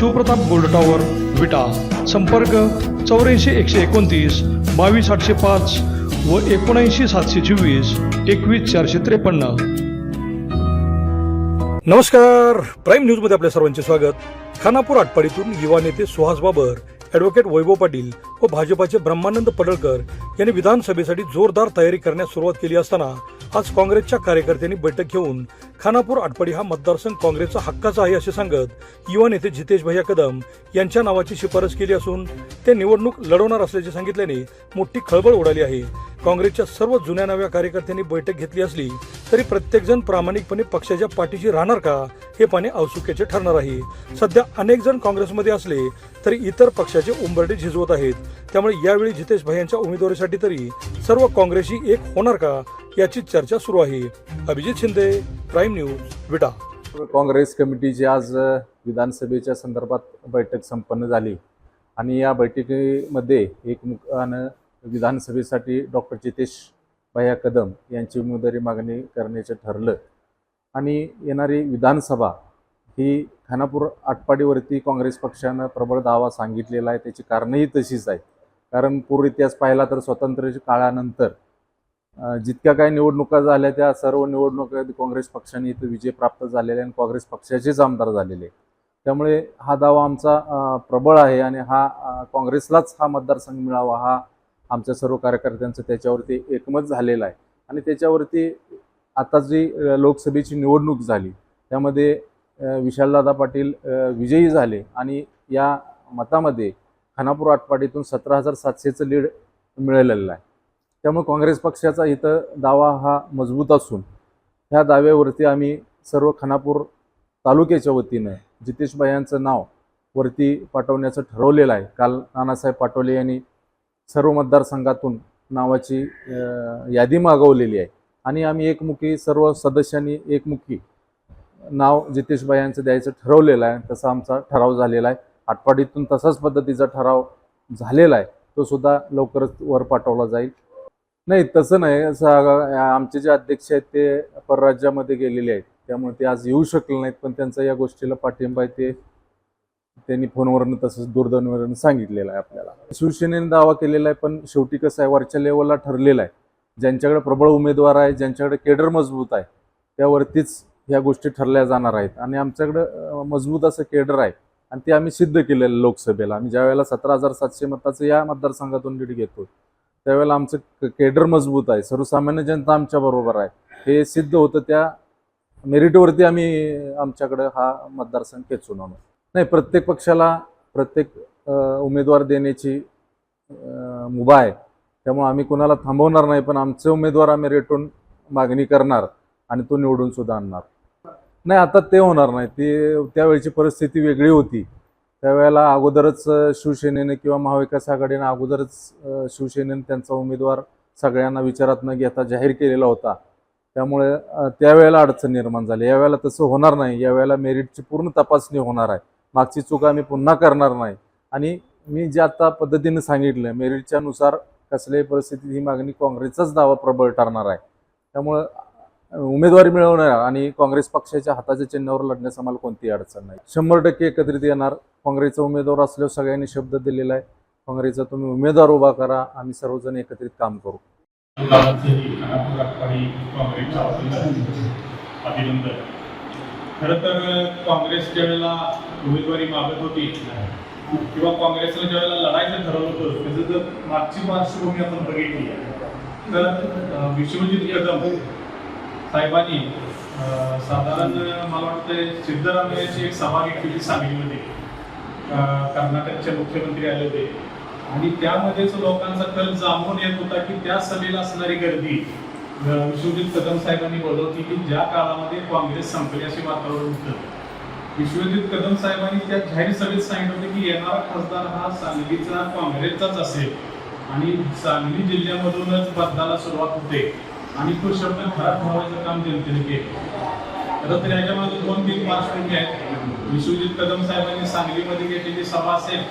Shivpratap gold tower Vita. संपर्क चौऱ्याऐंशी एकशे एकोणतीस बावीस आठशे पाच व एकोणऐंशी सातशे चोवीस एकवीस चारशे त्रेपन्न. नमस्कार. प्राईम न्यूजमध्ये आपल्या सर्वांचे स्वागत. खानापूर आटपाडीतून युवा नेते सुहास बाबर ॲडव्होकेट वैभव पाटील व भाजपाचे ब्रह्मानंद पडळकर यांनी विधानसभेसाठी जोरदार तयारी करण्यास सुरुवात केली असताना आज काँग्रेसच्या कार्यकर्त्यांनी बैठक घेऊन खानापूर आटपाडी हा मतदारसंघ काँग्रेसचा हक्काचा आहे असे सांगत युवा नेते जितेश भैया कदम यांच्या नावाची शिफारस केली असून ते निवडणूक लढवणार असल्याचे सांगितल्याने मोठी खळबळ उडाली आहे. काँग्रेसच्या सर्व जुन्या नव्या कार्यकर्त्यांनी बैठक घेतली असली तरी प्रत्येकजण प्रामाणिकपणे पक्षाच्या पाठीशी राहणार का हे पाणी औत्सुक्याचे ठरणार आहे. सध्या अनेक जण काँग्रेसमध्ये असले तरी इतर पक्षाचे उंबरडे झिजवत आहेत. त्यामुळे यावेळी जितेश यांच्या उमेदवारीसाठी तरी सर्व काँग्रेसी एक होणार का याची चर्चा सुरू आहे. Abhijit Shinde prime news Vita. Congress कमिटीची आज विधानसभेच्या संदर्भात बैठक संपन्न झाली. आणि या बैठकीमध्ये एकमुखानं विधानसभेसाठी डॉक्टर जितेश भैया कदम यांची उमेदवारी मागणी करण्याचं ठरलं. आणि येणारी विधानसभा ही खानापूर आटपाडीवरती काँग्रेस पक्षानं प्रबळ दावा सांगितलेला आहे. त्याची कारणंही तशीच आहेत. कारण पूर्व इतिहास पाहिला तर स्वातंत्र्य काळानंतर जितक्या काही निवडणुका झाल्या त्या सर्व निवडणुका काँग्रेस पक्षाने इथं विजय प्राप्त झालेले आणि काँग्रेस पक्षाचेच आमदार झालेले त्यामुळे हा दावा आमचा प्रबळ आहे आणि हा काँग्रेसलाच हा मतदारसंघ मिळावा हा आमच्या सर्व कार्यकर्त्यांचं त्याच्यावरती एकमत झालेलं आहे. आणि त्याच्यावरती आता जी लोकसभेची निवडणूक झाली त्यामध्ये विशालदादा पाटील विजयी झाले आणि या मतामध्ये खानापूर आटपाडीतून सतरा हजार सातशेचं लीड मिळालेलं आहे. त्यामुळे काँग्रेस पक्षाचा इथं दावा हा मजबूत असून ह्या दाव्यावरती आम्ही सर्व खानापूर तालुक्याच्या वतीनं जितेशबाई यांचं नाव वरती पाठवण्याचं ठरवलेलं आहे. काल नानासाहेब पाटोले यांनी सर्व मतदारसंघातून नावाची यादी मागवलेली आहे. आणि आम्ही एकमुखी सर्व सदस्यांनी एकमुखी नाव जितेशबाई यांचं द्यायचं ठरवलेलं आहे. तसा आमचा ठराव झालेला आहे. आटपाडीतून तसाच पद्धतीचा ठराव झालेला आहे. तो सुद्धा लवकरच वर पाठवला जाईल. नाही तसं नाही. असं आमचे जे अध्यक्ष आहेत ते परराज्यामध्ये गेलेले आहेत. त्यामुळे ते आज येऊ शकले नाहीत पण त्यांचा या गोष्टीला पाठिंबा आहे ते. त्यांनी फोनवरनं तसंच दूरध्वनीवरनं सांगितलेलं आहे आपल्याला. शिवसेनेने दावा केलेला आहे पण शेवटी कसं आहे वरच्या लेवलला ठरलेलं आहे. ज्यांच्याकडे प्रबळ उमेदवार आहे ज्यांच्याकडे केडर मजबूत आहे त्यावरतीच ह्या गोष्टी ठरल्या जाणार आहेत. आणि आमच्याकडं मजबूत असं केडर आहे आणि ते आम्ही सिद्ध केलेलं लोकसभेला. आम्ही ज्यावेळेला सतरा हजार सातशे मताचं या मतदारसंघातून लीड घेतो त्यावेळेला आमचं केडर मजबूत आहे. सर्वसामान्य जनता आमच्या बरोबर आहे. हे सिद्ध होतं त्या मेरिटवरती आम्ही आमच्याकडं हा मतदारसंघ खेचून आणू. नाही प्रत्येक पक्षाला प्रत्येक उमेदवार देण्याची मुभा आहे. त्यामुळे आम्ही कोणाला थांबवणार नाही पण आमचे उमेदवार आम्ही रेटून मागणी करणार आणि तो निवडून सुद्धा आणणार. नाही आता ते होणार नाही. ते त्यावेळची परिस्थिती वेगळी होती. त्यावेळेला अगोदरच शिवसेनेने किंवा महाविकास आघाडीने अगोदरच शिवसेनेने त्यांचा उमेदवार सगळ्यांना विचारात न घेता जाहीर केलेला होता. त्यामुळे त्यावेळेला अडचण निर्माण झाली. यावेळेला तसं होणार नाही. यावेळेला मेरिटची पूर्ण तपासणी होणार आहे. मागची चूक आम्ही पुन्हा करणार नाही. आणि मी जे आता पद्धतीने सांगितलं मेरिटच्यानुसार कसल्याही परिस्थितीत ही मागणी काँग्रेसचाच दावा प्रबळ ठरणार आहे. त्यामुळं उमेदवारी मिळवणार आणि काँग्रेस पक्षाच्या हाताच्या चिन्हावर लढण्यास आम्हाला कोणतीही अडचण नाही. शंभर टक्के एकत्रित येणार. काँग्रेसचा उमेदवार असल्यावर सगळ्यांनी शब्द दिलेला आहे. काँग्रेसचा तुम्ही उमेदवार उभा करा. आम्ही सर्वजण एकत्रित काम करू. अभिनंदन. खरं तर काँग्रेस ज्या वेळेला उमेदवारी मागत होती किंवा काँग्रेसला ज्या वेळेला लढायचं ठरवलं होतं त्याचं जर मागची पार्श्वभूमी आपण बघितली तर विश्वजित कदम साहेबांनी साधारण मला वाटतं सिद्धरामय्याची एक सभा घेतली होती. सांगलीमध्ये कर्नाटकचे मुख्यमंत्री आले होते. आणि त्यामध्येच लोकांचा कल जांभून येत होता की त्या सभेला असणारी गर्दी विश्वजित कदम साहेबांनी बोलवली की ज्या काळामध्ये काँग्रेस संपली असे वातावरण होतं. विश्वजित कदम साहेबांनी त्या जाहीर सभेत सांगितलं होतं की येणारा खासदार हा सांगलीचा काँग्रेसचाच असेल आणि सांगली जिल्ह्यामधूनच बदलाला सुरुवात होते. आणि तो शब्द खराब ठेवायचं काम जनतेने केलं. खरं तर याच्या दोन तीन पार्श्वभूमी आहेत. विश्वजित कदम साहेबांनी सांगलीमध्ये घेतलेली सभा असेल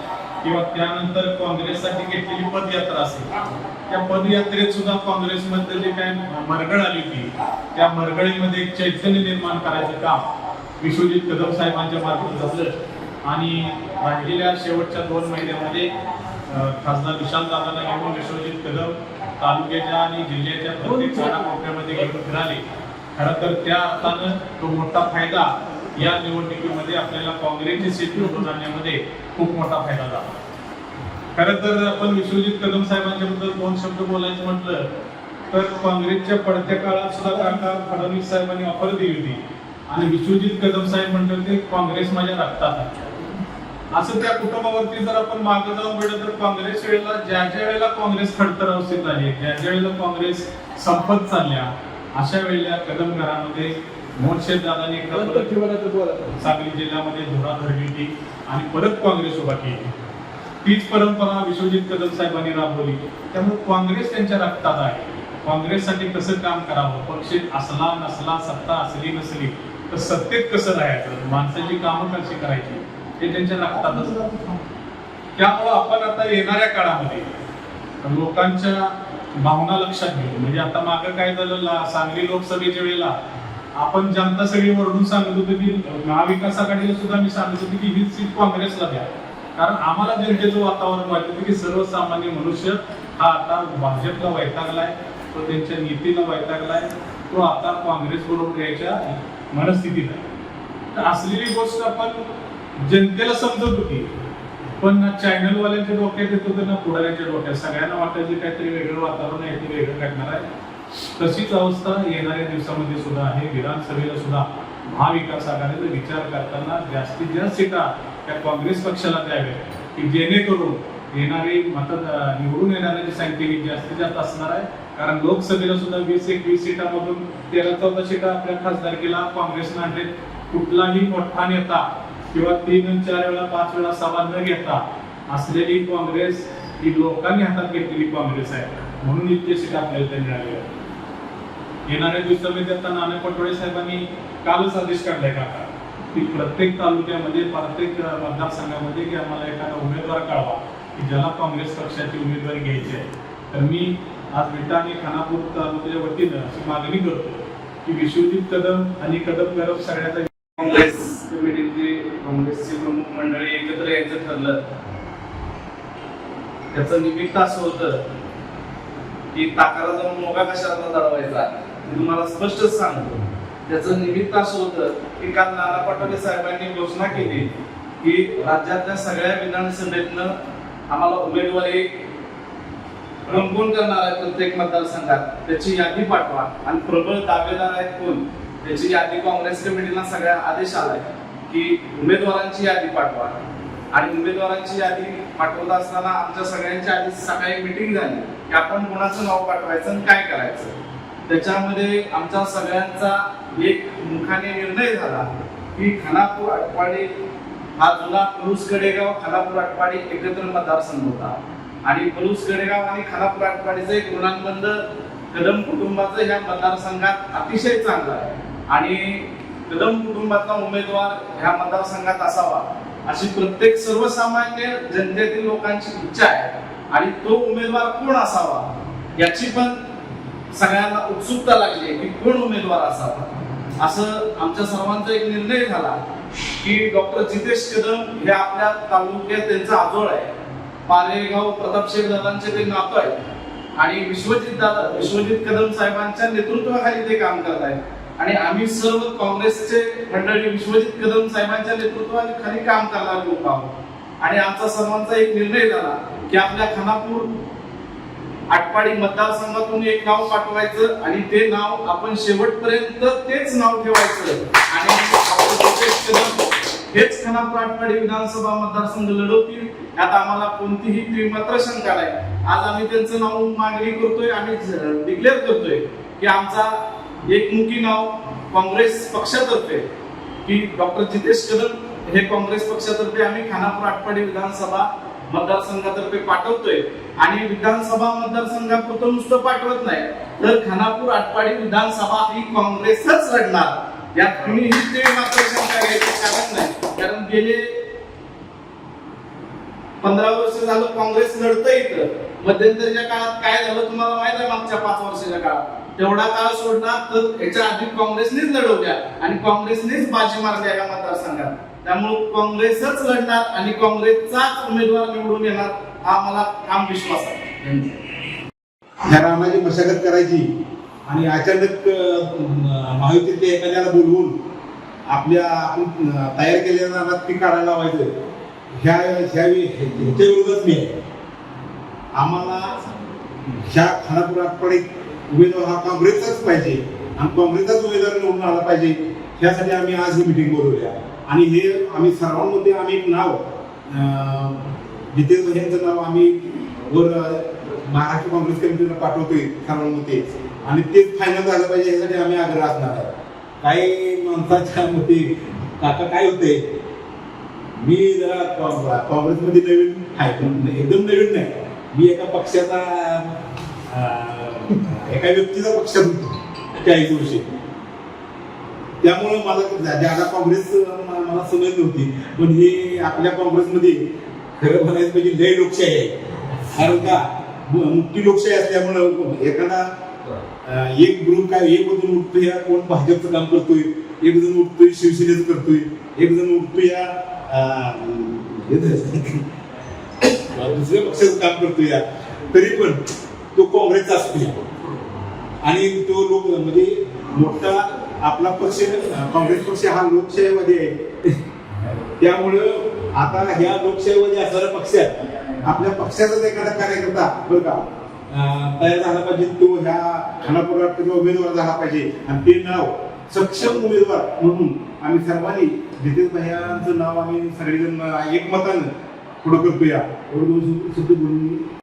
किंवा त्यानंतर काँग्रेससाठी घेतलेली पदयात्रा असेल त्या पदयात्रेत सुद्धा काँग्रेसमध्ये जे काय मरगळ आली होती त्या मरगळीमध्ये एक चैतन्य निर्माण करायचं काम विश्वजित कदम साहेबांच्या मार्फत झालं. आणि राहिलेल्या शेवटच्या दोन महिन्यामध्ये खासदार विशाल दादांना घेऊन विश्वजित कदम तालुक्याच्या आणि जिल्ह्याच्या प्रत्येक कानाकोपऱ्यामध्ये घेऊन फिराले. खरं तर त्या अर्थानं तो मोठा फायदा या निवडणुकीमध्ये आपल्याला काँग्रेसची सीट निवडून आणण्यामध्ये खूप मोठा फायदा झाला. खरं तर आपण विश्वजित कदम साहेबांच्या बद्दल दोन शब्द बोलायचं म्हटलं तर काँग्रेसच्या पडत्या काळात सुद्धा काका फडणवीस साहेबांनी ऑफर दिली होती. आणि विश्वजित कदम साहेब म्हणतात ते काँग्रेस माझ्या रक्तात आहे. असं त्या कुटुंबावरती जर आपण मागे जाऊन बघितलं तर काँग्रेस वेळेला ज्या ज्या वेळेला काँग्रेस खडतर अवस्थेत आली ज्या ज्या वेळेला काँग्रेस संपत चालल्या अशा वेळेला कदम घरामध्ये मोर्शेद दादांनी सांगली जिल्ह्यामध्ये धुरा धरली होती आणि परत काँग्रेस उभा केली. तीच परंपरा विश्वजित कदम साहेबांनी राबवली. त्यामुळे काँग्रेस त्यांच्या रक्तात आहे. काँग्रेससाठी कसं काम करावं? पक्ष असला नसला सत्ता असली नसली तर सत्तेत कसं राहायचं? माणसाची कामं कशी करायची? हे त्यांच्या लागतातच त्यामुळं आपण आता येणाऱ्या काळामध्ये लोकांच्या भावना लक्षात घेऊ म्हणजे आता मागं काय झालं ला- सांगली लोकसभेच्या वेळेला आपण जनता सगळी वरडून सांगत होतो की महाविकास आघाडीला सुद्धा मी सांगत होतो की ही सीट काँग्रेसला द्या. कारण आम्हाला जनतेचं वातावरण वाटत की सर्वसामान्य मनुष्य हा आता भाजपला वैतागलाय तो त्यांच्या नीतीला वैतागलाय तो आता काँग्रेस बरोबर यायच्या मनस्थितीत आहे. तर असलेली गोष्ट आपण जनतेला समजत होती पण ना चॅनलवाल्यांच्या डोक्यात येत होतं ना पुढाऱ्यांच्या डोक्यात. सगळ्यांना वाटायचं काहीतरी वेगळं वातावरण आहे ते वेगळं घडणार आहे. तशीच अवस्था येणाऱ्या दिवसामध्ये सुद्धा आहे. विधानसभेला सुद्धा महाविकास आघाडीचा विचार करताना जास्तीत जास्त सीटा त्या काँग्रेस पक्षाला द्याव्या की जेणेकरून येणारी मत निवडून येणाऱ्याची संख्या ही जास्तीत जास्त असणार आहे. कारण लोकसभेला सुद्धा वीस एकवीस सीटामधून तेरा चौदा सीटा आपल्या खासदारकीला काँग्रेसनं आणले कुठलाही मोठा नेता किंवा तीन चार वेळा पाच वेळा सभा न घेता असलेली काँग्रेस ही लोकांनी हातात घेतलेली काँग्रेस आहे. म्हणून इतके सीट आपल्याला ते मिळाले आहेत. येणाऱ्या दिवसामध्ये आता नाना पटोळे साहेबांनी कालच आदेश काढलाय काका की प्रत्येक तालुक्यामध्ये प्रत्येक मतदारसंघामध्ये की आम्हाला एखादा उमेदवार कळवा की ज्याला काँग्रेस पक्षाची उमेदवारी घ्यायची आहे तर मी आज विटा आणि खानापूर तालुक्याच्या वतीनं अशी मागणी करतो की विश्वजित कदम आणि कदम गरब सगळ्याचा काँग्रेस कमिटीचे काँग्रेसचे प्रमुख मंडळी एकत्र यायचं ठरलं त्याचं निमित्त असं होतं की ताकारा जाऊन मोगा कशाला दडवायचा? मी तुम्हाला स्पष्टच सांगतो. त्याचं निमित्त असं होतं की काल नाना पटोले साहेबांनी घोषणा केली की राज्यातल्या सगळ्या विधानसभेतनं आम्हाला उमेदवारी रंगून करणार आहे प्रत्येक मतदारसंघात. त्याची यादी पाठवा. आणि प्रबळ दावेदार आहेत कोण? त्याची यादी काँग्रेस कमिटीला सगळ्या आदेश आलाय की उमेदवारांची यादी पाठवा. आणि उमेदवारांची यादी पाठवत असताना आमच्या सगळ्यांची आधी सकाळी मिटिंग झाली. की आपण कोणाचं नाव पाठवायचं आणि काय करायचं? त्याच्यामध्ये आमच्या सगळ्यांचा एक मुखाने निर्णय झाला की खानापूर आटपाडी हा जुना पलूस गडेगाव खानापूर आटपाडी एकत्र मतदारसंघ होता. आणि पलूस गडेगाव आणि खानापूर आटपाडीचं एक ऋणांबंध कदम कुटुंबाचं ह्या मतदारसंघात अतिशय चांगलं आहे. आणि कदम कुटुंबातला उमेदवार ह्या मतदारसंघात असावा. अशी प्रत्येक सर्वसामान्य जनतेतील लोकांची इच्छा आहे. आणि तो उमेदवार कोण असावा याची पण सगळ्यांना उत्सुकता लागली आहे की कोण उमेदवार असावा. असं आमच्या सर्वांचा एक निर्णय झाला की डॉक्टर जितेश कदम हे आपल्या तालुक्यात त्यांचा आजोळ आहे. पारेगाव प्रतापशेठ दादांचे ते नातं आहे आणि विश्वजित दादा विश्वजित कदम साहेबांच्या नेतृत्वाखाली ते काम करत आहेत. आणि आम्ही सर्व काँग्रेसचे मंडळी विश्वजित कदम साहेबांच्या नेतृत्वाखाली काम करणार लोक आहोत. आणि आमचा सर्वांचा एक निर्णय झाला की आपल्या खानापूर आटपाडी मतदारसंघातून एक नाव पाठवायचं आणि ते नाव आपण शेवटपर्यंत तेच नाव ठेवायचं. आणि हेच खानापूर आटपाडी विधानसभा मतदारसंघ लढवतील. यात आम्हाला कोणतीही त्रिमात्र शंका नाही. आज आम्ही त्यांचं नाव मागणी करतोय आणि डिक्लेअर करतोय की आमचा एकमुखी नाव काँग्रेस पक्षातर्फे की डॉक्टर जितेश कदम हे काँग्रेस पक्षातर्फे आम्ही खानापूर आटपाडी विधानसभा मतदारसंघातर्फे पाठवतोय. आणि विधानसभा मतदारसंघापुरतं नुसतं पाठवत नाही तर खानापूर आटपाडी विधानसभा ही काँग्रेसच लढणार. यात कुणीही ते मात्र शंका घ्यायचं कारण नाही कारण गेले पंधरा वर्ष झालं काँग्रेस लढतं इथं. मध्यंतरीच्या काळात काय झालं तुम्हाला माहीत आहे मागच्या पाच वर्षाच्या काळात? तेवढा काळ सोडणार तर याच्या आधी काँग्रेसनेच लढवल्या आणि काँग्रेसनेच बाजी मारल्या या मतदारसंघात. त्यामुळे काँग्रेसच लढणार आणि काँग्रेसचाच उमेदवार निवडून येणार हा मला ठाम विश्वास आहे. ह्या रामाची मशागत करायची आणि अचानक अं, महायुतीतल्या एखाद्याला बोलवून आपल्या आपण तयार केलेल्या रानात पीक काढायला लावायचं. ह्या ह्या ह्याच्या विरोधात मी आम्हाला ह्या खानापुराकडे उमेदवार हा काँग्रेसचाच पाहिजे. आणि काँग्रेसचाच उमेदवार निवडून आला पाहिजे. ह्यासाठी आम्ही आज ही मिटिंग बोलवली आणि हे आम्ही सर्वांमध्ये आम्ही एक नाव जितेंद्र यांचं नाव आम्ही वर महाराष्ट्र काँग्रेस कमिटीला पाठवतोय सर्वांमध्ये. आणि तेच फायनल झालं पाहिजे यासाठी आम्ही आग्रह असणार आहे. काही माणसाच्या मते काका काय होते मी जरा काँग्रेसमध्ये नवीन आहे एकदम नवीन नाही. मी एका पक्षाचा एका व्यक्तीचा पक्षात होतो चाळीस वर्षे त्यामुळं मला ज्यादा काँग्रेस मला समज नव्हती. पण हे आपल्या काँग्रेसमध्ये खरं म्हणायचं म्हणजे लय लोकशाही आहे. कारण का मुक्ती लोकशाही असल्यामुळं एखादा एक ग्रुप काय एक जण उठतो या कोण भाजपचं काम करतोय एक जण उठतोय शिवसेनेचं करतोय एक जण उठतोय या दुसऱ्या पक्षाचं काम करतोय या. तरी पण तो काँग्रेसचा असतो. आणि तो लोक म्हणजे मोठा आपला पक्ष काँग्रेस पक्ष हा लोकशाहीमध्ये आहे. त्यामुळं आता ह्या लोकशाहीमध्ये असणाऱ्या पक्षात आपल्या पक्षाचाच एखादा कार्यकर्ता बरं का तयार झाला पाहिजे तो ह्या खानापुरात किंवा उमेदवार झाला पाहिजे. आणि ते नाव सक्षम उमेदवार म्हणून आम्ही सर्वांनी जितेश भैयांचं नाव आम्ही सगळेजण एकमतानं पुढं करतो या. एवढं दोन शब्द बोलून